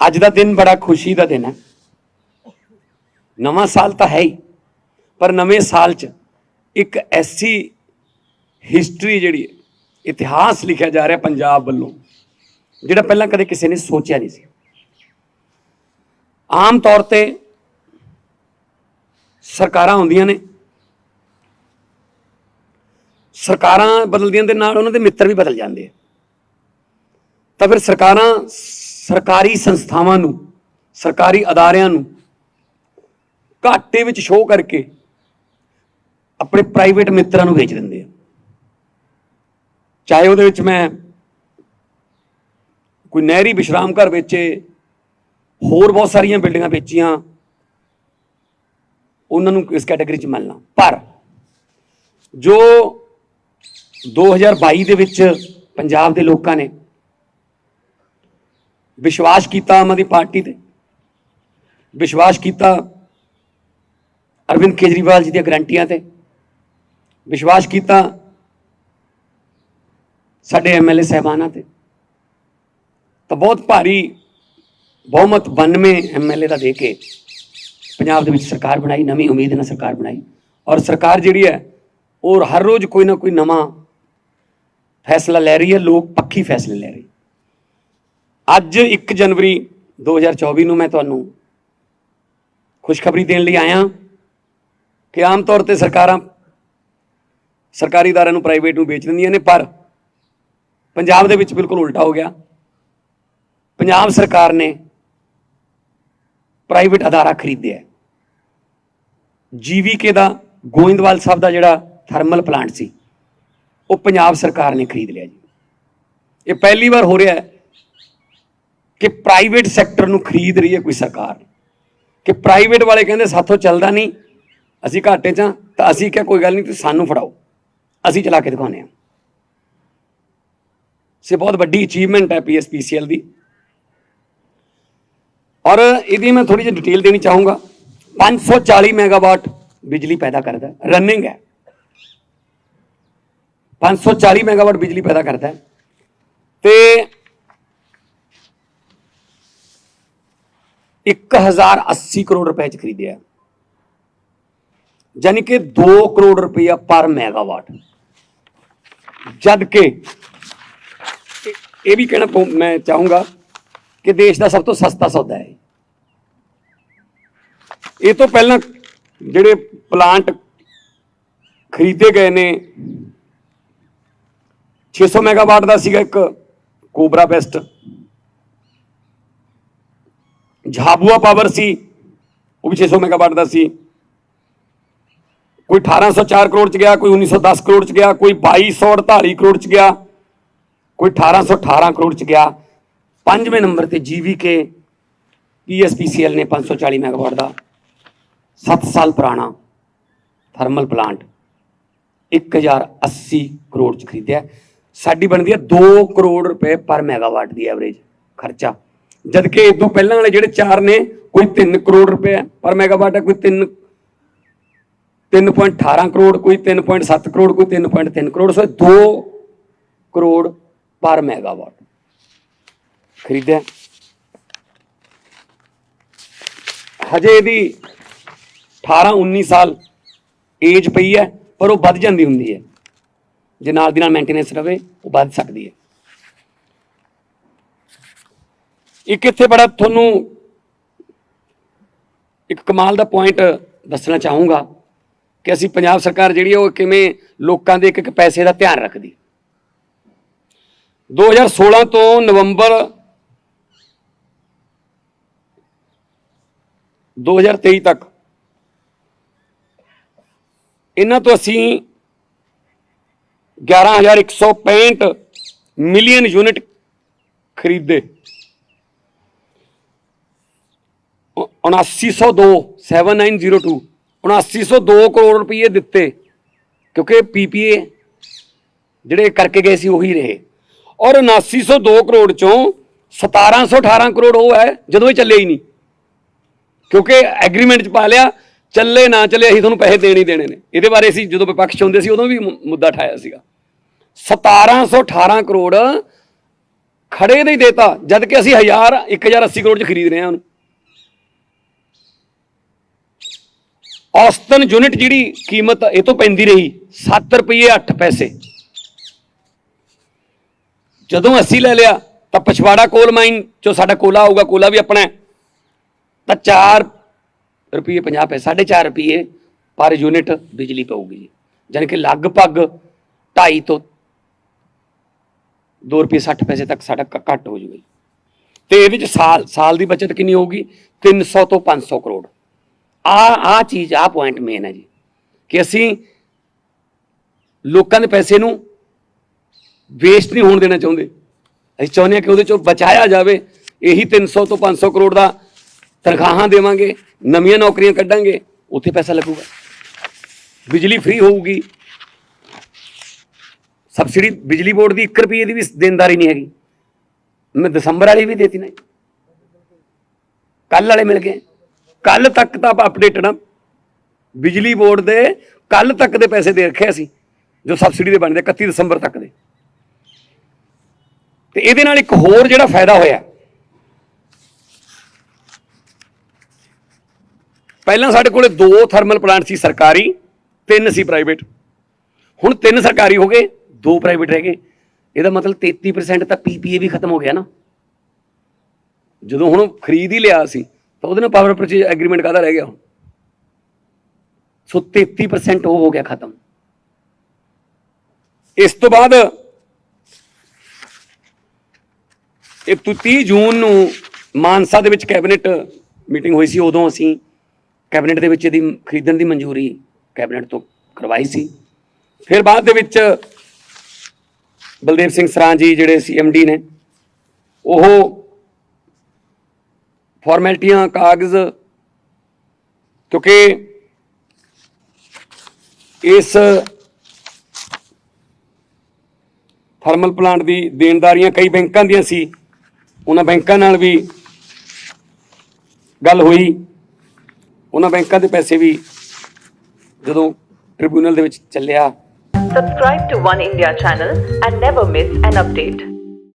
ਅੱਜ ਦਾ ਦਿਨ ਬੜਾ ਖੁਸ਼ੀ ਦਾ ਦਿਨ ਹੈ। ਨਵਾਂ ਸਾਲ ਤਾਂ ਹੈ ਹੀ, ਪਰ ਨਵੇਂ ਸਾਲ 'ਚ ਇੱਕ ਐਸੀ ਹਿਸਟਰੀ ਜਿਹੜੀ ਇਤਿਹਾਸ ਲਿਖਿਆ ਜਾ ਰਿਹਾ ਪੰਜਾਬ ਵੱਲੋਂ, ਜਿਹੜਾ ਪਹਿਲਾਂ ਕਦੇ ਕਿਸੇ ਨੇ ਸੋਚਿਆ ਨਹੀਂ ਸੀ। ਆਮ ਤੌਰ ਤੇ ਸਰਕਾਰਾਂ ਹੁੰਦੀਆਂ ਨੇ। ਸਰਕਾਰਾਂ ਬਦਲਦੀਆਂ ਦੇ ਨਾਲ ਉਹਨਾਂ ਦੇ ਮਿੱਤਰ ਵੀ ਬਦਲ ਜਾਂਦੇ ਆ। ਤਾਂ ਫਿਰ ਸਰਕਾਰਾਂ ਸਰਕਾਰੀ ਸੰਸਥਾਵਾਂ ਨੂੰ, ਸਰਕਾਰੀ ਅਦਾਰਿਆਂ ਨੂੰ ਘਾਟੇ ਵਿੱਚ ਸ਼ੋਅ ਕਰਕੇ ਆਪਣੇ ਪ੍ਰਾਈਵੇਟ ਮਿੱਤਰਾਂ ਨੂੰ ਵੇਚ ਦਿੰਦੇ ਆ। ਚਾਹੇ ਉਹਦੇ ਵਿੱਚ ਮੈਂ ਕੋਈ ਨਹਿਰੀ ਵਿਸ਼ਰਾਮ ਘਰ ਵੇਚੇ, ਹੋਰ ਬਹੁਤ ਸਾਰੀਆਂ ਬਿਲਡਿੰਗਾਂ ਵੇਚੀਆਂ, ਉਹਨਾਂ ਨੂੰ ਇਸ ਕੈਟਾਗਰੀ 'ਚ ਮਿਲਣਾ ਪਰ ਜੋ 2022 ਦੇ ਵਿੱਚ ਪੰਜਾਬ ਦੇ ਲੋਕਾਂ ਨੇ ਵਿਸ਼ਵਾਸ ਕੀਤਾ ਆਮ ਆਦਮੀ ਪਾਰਟੀ ਤੇ। ਵਿਸ਼ਵਾਸ ਕੀਤਾ ਅਰਵਿੰਦ ਕੇਜਰੀਵਾਲ ਜੀ ਦੀਆਂ ਗਰੰਟੀਆਂ ਤੇ। ਵਿਸ਼ਵਾਸ ਕੀਤਾ ਸਾਡੇ ਐਮਐਲਏ ਸਹਿਬਾਨਾਂ ਤੇ। ਤਾਂ ਬਹੁਤ ਭਾਰੀ, ਬਹੁਮਤ 92 ਐਮਐਲਏ ਦਾ ਦੇ ਕੇ ਪੰਜਾਬ ਦੇ ਵਿੱਚ ਸਰਕਾਰ ਬਣਾਈ, ਨਵੀਂ ਉਮੀਦ ਨਾਲ ਸਰਕਾਰ ਬਣਾਈ। ਔਰ ਸਰਕਾਰ ਜਿਹੜੀ ਹੈ, ਉਹ ਹਰ ਰੋਜ਼ ਕੋਈ ਨਾ ਕੋਈ ਨਵਾਂ ਫੈਸਲਾ ਲੈ ਰਹੀ ਹੈ, ਲੋਕ ਪੱਖੀ ਫੈਸਲੇ ਲੈ ਰਹੀ। ਅੱਜ 1 ਜਨਵਰੀ 2024 ਨੂੰ ਮੈਂ ਤੁਹਾਨੂੰ ਖੁਸ਼ਖਬਰੀ ਦੇਣ ਲਈ ਆਇਆ ਕਿ ਆਮ ਤੌਰ ਤੇ ਸਰਕਾਰਾਂ ਸਰਕਾਰੀ ਦਾਰਾਂ ਨੂੰ ਪ੍ਰਾਈਵੇਟ ਨੂੰ ਵੇਚ ਦਿੰਦੀਆਂ ਨੇ, ਪਰ ਪੰਜਾਬ ਦੇ ਵਿੱਚ ਬਿਲਕੁਲ ਉਲਟਾ ਹੋ ਗਿਆ। ਪੰਜਾਬ ਸਰਕਾਰ ਨੇ ਪ੍ਰਾਈਵੇਟ ਅਦਾਰਾ ਖਰੀਦਿਆ ਜੀਵੀਕੇ ਦਾ ਗੋਇੰਦਵਾਲ ਸਾਹਿਬ ਦਾ ਜਿਹੜਾ ਥਰਮਲ ਪਲਾਂਟ ਸੀ, ਉਹ ਪੰਜਾਬ ਸਰਕਾਰ ਨੇ ਖਰੀਦ ਲਿਆ ਜੀ। ਇਹ ਪਹਿਲੀ ਵਾਰ ਹੋ ਰਿਹਾ ਹੈ। ਕਿ ਪ੍ਰਾਈਵੇਟ ਸੈਕਟਰ ਨੂੰ ਖਰੀਦ ਰਹੀ ਹੈ ਕੋਈ ਸਰਕਾਰ। ਕਿ ਪ੍ਰਾਈਵੇਟ ਵਾਲੇ ਕਹਿੰਦੇ ਸਾਥੋਂ ਚੱਲਦਾ ਨਹੀਂ, ਅਸੀਂ ਘਾਟੇ 'ਚ ਹਾਂ, ਤਾਂ ਅਸੀਂ ਕਿਹਾ ਕੋਈ ਗੱਲ ਨਹੀਂ, ਤੁਸੀਂ ਸਾਨੂੰ ਫੜਾਓ। ਅਸੀਂ ਚਲਾ ਕੇ ਦਿਖਾਉਂਦੇ ਹਾਂ। ਸੇ ਬਹੁਤ ਵੱਡੀ ਅਚੀਵਮੈਂਟ ਹੈ ਪੀਐਸਪੀਸੀਐਲ ਦੀ। ਔਰ ਇਹਦੀ ਮੈਂ ਥੋੜੀ ਜਿਹੀ ਡਿਟੇਲ ਦੇਣੀ ਚਾਹੂੰਗਾ। 540 ਮੈਗਾਵਾਟ ਬਿਜਲੀ ਪੈਦਾ ਕਰਦਾ ਰਨਿੰਗ ਹੈ। 540 ਮੈਗਾਵਾਟ ਬਿਜਲੀ ਪੈਦਾ ਕਰਦਾ ਹੈ। ਤੇ 1080 ਕਰੋੜ ਰੁਪਏ ਚ ਖਰੀਦਿਆ। ਹੈ। ਯਾਨੀ ਕਿ 2 ਕਰੋੜ ਰੁਪਇਆ ਪਰ ਮੈਗਾਵਾਟ। ਜਦ ਕਿ ਇਹ- ਵੀ ਕਹਿਣਾ ਮੈਂ ਚਾਹੂੰਗਾ ਕਿ ਦੇਸ਼ ਦਾ ਸਭ ਤੋਂ ਸਸਤਾ ਸੌਦਾ ਹੈ। ਇਹ ਤੋਂ ਪਹਿਲਾਂ ਜਿਹੜੇ ਪਲਾਂਟ ਖਰੀਦੇ ਗਏ ਨੇ 600 ਮੈਗਾਵਾਟ ਦਾ ਸੀਗਾ ਇੱਕ ਕੋਬਰਾ ਬੈਸਟ ਝਾਬੂਆ ਪਾਵਰ ਸੀ, ਉਹ ਵੀ 600 ਮੈਗਾਵਾਟ ਦਾ ਸੀ। ਕੋਈ 1804 ਕਰੋੜ ਚ ਗਿਆ, ਕੋਈ 1910 ਕਰੋੜ ਚ ਗਿਆ, ਕੋਈ 2248 ਕਰੋੜ ਚ ਗਿਆ, ਕੋਈ 1818 ਕਰੋੜ ਚ ਗਿਆ। ਪੰਜਵੇਂ ਨੰਬਰ ਤੇ ਜੀਵੀਕੇ ਪੀਐਸਪੀਸੀਐਲ ਨੇ 540 ਮੈਗਾਵਾਟ ਦਾ। 7 ਸਾਲ ਪੁਰਾਣਾ ਥਰਮਲ ਪਲਾਂਟ 1080 ਕਰੋੜ ਚ ਖਰੀਦਿਆ। ਸਾਡੀ ਬਣਦੀ ਹੈ 2 ਕਰੋੜ ਰੁਪਏ ਪਰ ਮੈਗਾਵਾਟ ਦੀ ਐਵਰੇਜ ਖਰਚਾ। ਜਦਕਿ ਇਹ ਤੋਂ ਪਹਿਲਾਂ ਵਾਲੇ ਜਿਹੜੇ ਚਾਰ ਨੇ, ਕੋਈ 3 ਕਰੋੜ ਰੁਪਏ ਪਰ ਮੈਗਾਵਾਟ ਹੈ ਕੋਈ 3 3.18 ਕਰੋੜ, ਕੋਈ 3.7 ਕਰੋੜ, ਕੋਈ 3.3 ਕਰੋੜ। ਸੋ 2 ਕਰੋੜ ਪਰ ਮੈਗਾਵਾਟ। ਖਰੀਦਿਆ। ਹਜੇ ਇਹਦੀ 18 19 ਸਾਲ ਏਜ ਪਈ ਹੈ, ਪਰ ਉਹ ਵੱਧ ਜਾਂਦੀ ਹੁੰਦੀ ਹੈ। ਜੇ ਨਾਲ ਦੀ ਨਾਲ ਮੇਨਟੇਨੈਂਸ ਰਵੇ, ਉਹ ਵੱਧ ਸਕਦੀ ਹੈ। ਇੱਕ ਇੱਥੇ ਬੜਾ ਤੁਹਾਨੂੰ ਇੱਕ ਕਮਾਲ ਦਾ ਪੁਆਇੰਟ ਦੱਸਣਾ ਚਾਹੂੰਗਾ ਕਿ ਅਸੀਂ ਪੰਜਾਬ ਸਰਕਾਰ ਜਿਹੜੀ ਹੈ ਉਹ ਕਿਵੇਂ ਲੋਕਾਂ ਦੇ ਇੱਕ ਇੱਕ ਪੈਸੇ ਦਾ ਧਿਆਨ ਰੱਖਦੀ। 2016 ਤੋਂ ਨਵੰਬਰ 2023 ਤੱਕ ਇਹਨਾਂ ਤੋਂ ਅਸੀਂ 11165 ਮਿਲੀਅਨ ਯੂਨਿਟ ਖਰੀਦੇ। 7902 7902 7902 ਕਰੋੜ ਰੁਪਏ ਦਿੱਤੇ, ਕਿਉਂਕਿ ਪੀਪੀਏ ਜਿਹੜੇ ਕਰਕੇ ਗਏ ਸੀ ਉਹੀ ਰਹੇ। ਔਰ 7902 ਕਰੋੜ ਚੋਂ 1718 ਕਰੋੜ ਉਹ ਹੈ, ਜਦੋਂ ਇਹ ਚੱਲੇ ਹੀ ਨਹੀਂ। ਕਿਉਂਕਿ ਐਗਰੀਮੈਂਟ ਚ ਪਾ ਲਿਆ, ਚੱਲੇ ਨਾ ਚੱਲੇ ਅਸੀਂ ਤੁਹਾਨੂੰ ਪੈਸੇ ਦੇਣੇ ਹੀ ਦੇਣੇ ਨੇ। ਇਹਦੇ ਬਾਰੇ ਅਸੀਂ ਜਦੋਂ ਵਿਪਕਸ਼ 'ਚ ਹੁੰਦੇ ਸੀ ਉਦੋਂ ਵੀ ਮੁੱਦਾ ਠਾਇਆ ਸੀਗਾ। 1718 ਕਰੋੜ ਖੜੇ ਦੇ ਹੀ ਦੇਤਾ, ਜਦ ਕਿ ਅਸੀਂ 1000 1080 ਕਰੋੜ ਚ ਖਰੀਦ ਰਹੇ ਹਾਂ ਉਹਨੂੰ। ਔਸਤਨ ਯੂਨਿਟ ਜਿਹੜੀ ਕੀਮਤ ਇਹ ਤੋਂ ਪੈਂਦੀ ਰਹੀ 7 ਰੁਪਏ 8 ਪੈਸੇ। ਜਦੋਂ ਅਸੀਂ ਲੈ ਲਿਆ ਤਾਂ ਪਛਵਾੜਾ ਕੋਲ ਮਾਈਨ ਚੋਂ ਸਾਡਾ ਕੋਲਾ ਆਊਗਾ ਕੋਲਾ ਵੀ ਆਪਣਾ ਤਾਂ 4 ਰੁਪਏ 50 ਪੈਸੇ 4.5 ਰੁਪਏ ਪਰ ਯੂਨਿਟ ਬਿਜਲੀ ਪਊਗੀ ਜੀ। ਯਾਨੀ ਕਿ ਲਗਭਗ 2.5 ਤੋਂ 2 ਰੁਪਏ 60 ਪੈਸੇ ਤੱਕ ਸਾਡਾ ਘ- ਘੱਟ ਹੋ ਜੂਗਾ ਜੀ। ਤੇ ਇਹਦੇ ਚ ਸਾਲ ਸਾਲ ਦੀ ਬਚਤ ਕਿੰਨੀ ਹੋਊਗੀ? 300 ਤੋਂ 500 ਕਰੋੜ। ਆ ਆ ਚੀਜ਼ ਆ ਪੁਆਇੰਟ ਮੇਨ ਹੈ ਜੀ। ਕਿ ਅਸੀਂ ਲੋਕਾਂ ਦੇ ਪੈਸੇ ਨੂੰ ਵੇਸਟ ਨਹੀਂ ਹੋਣ ਦੇਣਾ ਚਾਹੁੰਦੇ। ਅਸੀਂ ਚਾਹੁੰਦੇ ਹਾਂ ਕਿ ਉਹਦੇ ਚੋਂ ਬਚਾਇਆ ਜਾਵੇ। ਇਹੀ 300 ਤੋਂ 500 ਕਰੋੜ ਦਾ ਤਨਖਾਹਾਂ ਦੇਵਾਂਗੇ, ਨਵੀਆਂ ਨੌਕਰੀਆਂ ਕੱਢਾਂਗੇ, ਉੱਥੇ ਪੈਸਾ ਲੱਗੂਗਾ। ਬਿਜਲੀ ਫ੍ਰੀ ਹੋਊਗੀ। ਸਬਸਿਡੀ ਬਿਜਲੀ ਬੋਰਡ ਦੀ 1 ਰੁਪਏ ਦੀ ਵੀ ਦੇਣਦਾਰੀ ਨਹੀਂ ਹੈਗੀ। ਮੈਂ ਦਸੰਬਰ ਵਾਲੀ ਵੀ ਦੇਤੀ ਨਾ ਕੱਲ ਵਾਲੇ ਮਿਲ ਗਏ। ਕੱਲ ਤੱਕ ਤਾਂ ਆਪਾਂ ਅਪਡੇਟਡ ਆ ਬਿਜਲੀ ਬੋਰਡ ਦੇ ਕੱਲ ਤੱਕ ਦੇ ਪੈਸੇ ਦੇ ਰੱਖਿਆ ਸੀ, ਜੋ ਸਬਸਿਡੀ ਦੇ ਬਣਦੇ 31 ਦਸੰਬਰ ਤੱਕ ਦੇ। ਤੇ ਇਹਦੇ ਨਾਲ ਇੱਕ ਹੋਰ ਜਿਹੜਾ ਫਾਇਦਾ ਹੋਇਆ। ਪਹਿਲਾਂ ਸਾਡੇ ਕੋਲੇ ਦੋ ਥਰਮਲ ਪਲਾਂਟ ਸੀ ਸਰਕਾਰੀ, ਤਿੰਨ ਸੀ ਪ੍ਰਾਈਵੇਟ ਹੁਣ ਤਿੰਨ ਸਰਕਾਰੀ ਹੋ ਗਏ, ਦੋ ਪ੍ਰਾਈਵੇਟ ਰਹਿ ਗਏ। ਇਹਦਾ ਮਤਲਬ 33% ਤਾਂ ਪੀਪੀਏ ਵੀ ਖਤਮ ਹੋ ਗਿਆ ਨਾ। ਜਦੋਂ ਹੁਣ ਖਰੀਦ ਹੀ ਲਿਆ ਸੀ ਤਾਂ ਉਹਦੇ ਨਾਲ ਪਾਵਰ ਪਰਚੇਜ ਐਗਰੀਮੈਂਟ ਕਾਹਦਾ ਰਹਿ ਗਿਆ ਹੁਣ ਸੋ 33% ਉਹ ਹੋ ਗਿਆ ਖਤਮ। ਇਸ ਤੋਂ ਬਾਅਦ ਇਹ 30 ਜੂਨ ਨੂੰ ਮਾਨਸਾ ਦੇ ਵਿੱਚ ਕੈਬਨਿਟ ਮੀਟਿੰਗ ਹੋਈ ਸੀ, ਉਦੋਂ ਅਸੀਂ ਕੈਬਨਿਟ ਦੇ ਵਿੱਚ ਇਹਦੀ ਖਰੀਦਣ ਦੀ ਮਨਜ਼ੂਰੀ ਕੈਬਨਿਟ ਤੋਂ ਕਰਵਾਈ ਸੀ। ਫਿਰ ਬਾਅਦ ਦੇ ਵਿੱਚ ਬਲਦੇਵ ਸਿੰਘ ਸਰਾਂ ਜੀ ਜਿਹੜੇ ਸੀਐਮਡੀ ਨੇ, ਉਹ ਫਾਰਮੈਲਿਟੀਆਂ, ਕਾਗਜ਼, ਕਿਉਂਕਿ ਇਸ ਥਰਮਲ ਪਲਾਂਟ ਦੀ ਦੇਣਦਾਰੀਆਂ ਕਈ ਬੈਂਕਾਂ ਦੀਆਂ ਸੀ। ਉਹਨਾਂ ਬੈਂਕਾਂ ਨਾਲ ਵੀ ਗੱਲ ਹੋਈ। ਉਹਨਾਂ ਬੈਂਕਾਂ ਦੇ ਪੈਸੇ ਵੀ ਜਦੋਂ ਟ੍ਰਿਬਿਊਨਲ ਦੇ ਵਿੱਚ ਚੱਲਿਆ। Subscribe to One India channel and never miss an update.